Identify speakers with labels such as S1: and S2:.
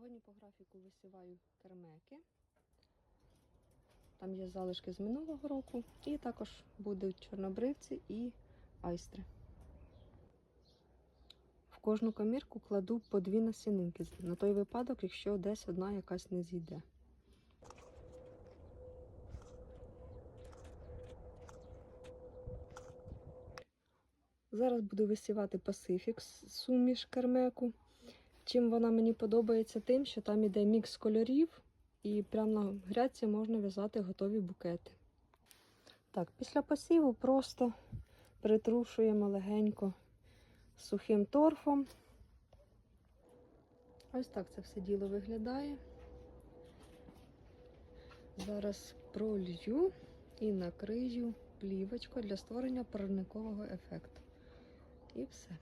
S1: Сьогодні по графіку висіваю кермеки. Там є залишки з минулого року. І також будуть чорнобривці і айстри. В кожну комірку кладу по дві насінинки на той випадок, якщо десь одна якась не зійде. Зараз буду висівати Pacific суміш кермеку. Чим вона мені подобається, тим, що там іде мікс кольорів, і прямо на грядці можна в'язати готові букети. Так, після посіву просто притрушуємо легенько сухим торфом. Ось так це все діло виглядає. Зараз пролью і накрию плівочкою для створення парникового ефекту. І все.